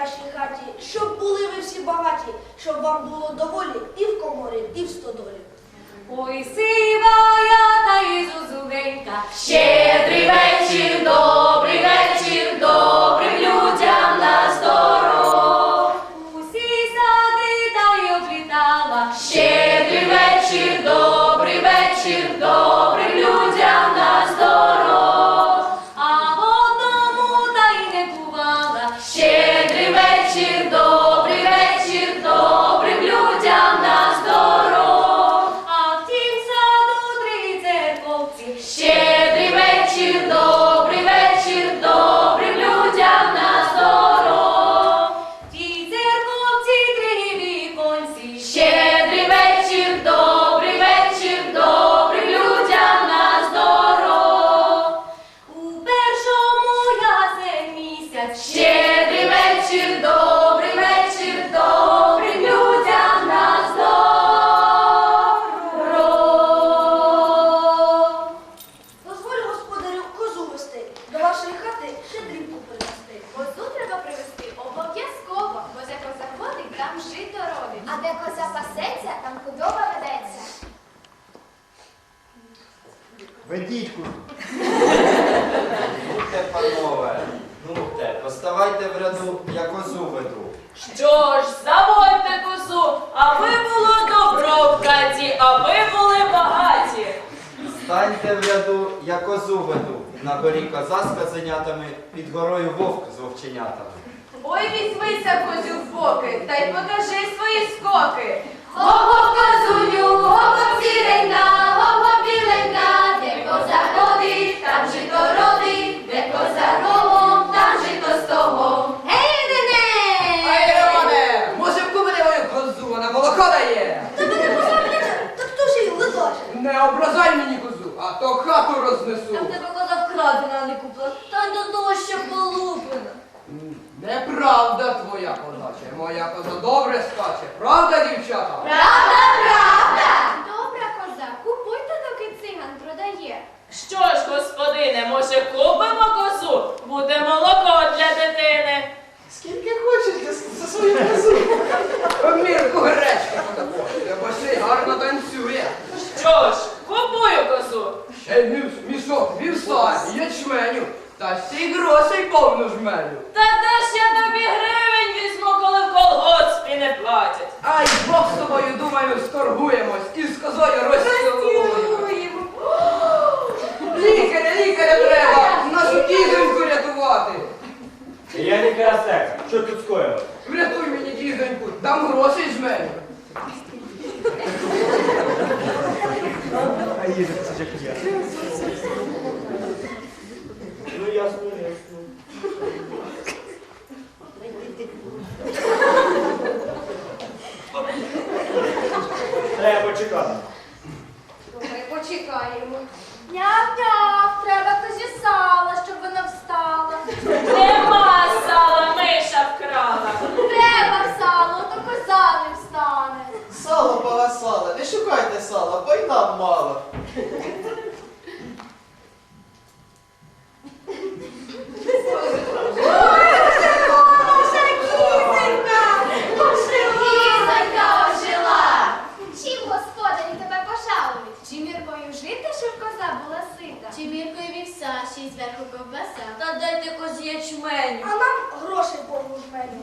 вашій хаті, щоб були ви всі багаті, щоб вам було доволі і в коморі, і в стодолі. Ой, сивая та ізузувенька, щедрий вечір, добрий вечір, добрий. Вечір, Куди. Будьте, панове, нуте, поставайте в ряду, я козу веду. Що ж, заводьте козу, аби було добро в хаті, аби були багаті. Станьте в ряду, я козу веду. На горі коза з козенятами, під горою вовк з вовченятами. Ой, візьмися козю в боки, та й покажи свої скоки. Гоп козуню, гоп сіренька, гоп Не ображай мені козу, а то хату рознесу. Та в тебе коза вкрадена, а не куплена, та до того ще полуплена. Неправда твоя козаче, моя коза добре скаче. Правда, дівчата? Правда, правда! Добра коза, купуйте, доки циган продає. Що ж, господине, може купимо козу? Буде молоко для дитини. Скільки хочеш за, за свою козу? Мірку гречки потакує, бо ще й гарно танцює. Що ж, купую козу. Ще й міс- мішок вівса і ячменю, та ще й грошей повну жменю. Та де ж я тобі гривень візьму, коли в колгоспі не платять? Ай, Бог з тобою, скоргуємось і з козою розцілуємо. Лікаря, лікаря треба, нашу дізоньку рятувати. Я лікаря секса. Що тут скоїло? Врятуй мені дізоньку, дам грошей жменю. А їде це як я. Ну ясно, ясно. Треба почекати. Ми почекаємо. Няв-няв, треба козі сала, щоб вона встала. Нема сала, миша вкрала. Треба сало, то коза не встане. Сало погасало, не шукайте сала, бо й нам мало. Ячменю. А нам грошей повну жменю.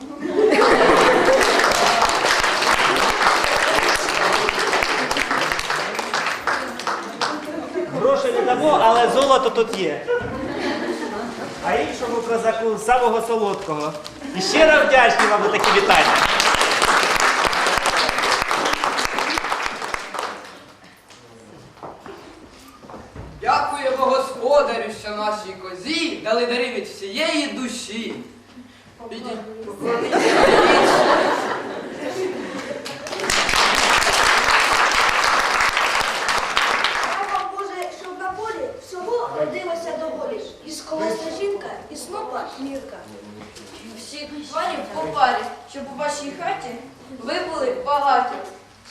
Грошей не дамо, але золото тут є. А іншому козаку самого солодкого. І щиро вдячні вам за такі вітання. Дякуємо господарю, що нашій всі галидари від всієї душі. Слава Боже, щоб на полі всього родилося доволі. І колоса жінка, і снопа мірка. Всі панів по парі, щоб у вашій хаті ви багаті.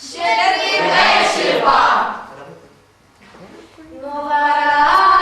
Щедрий вечір вам! Нова рада!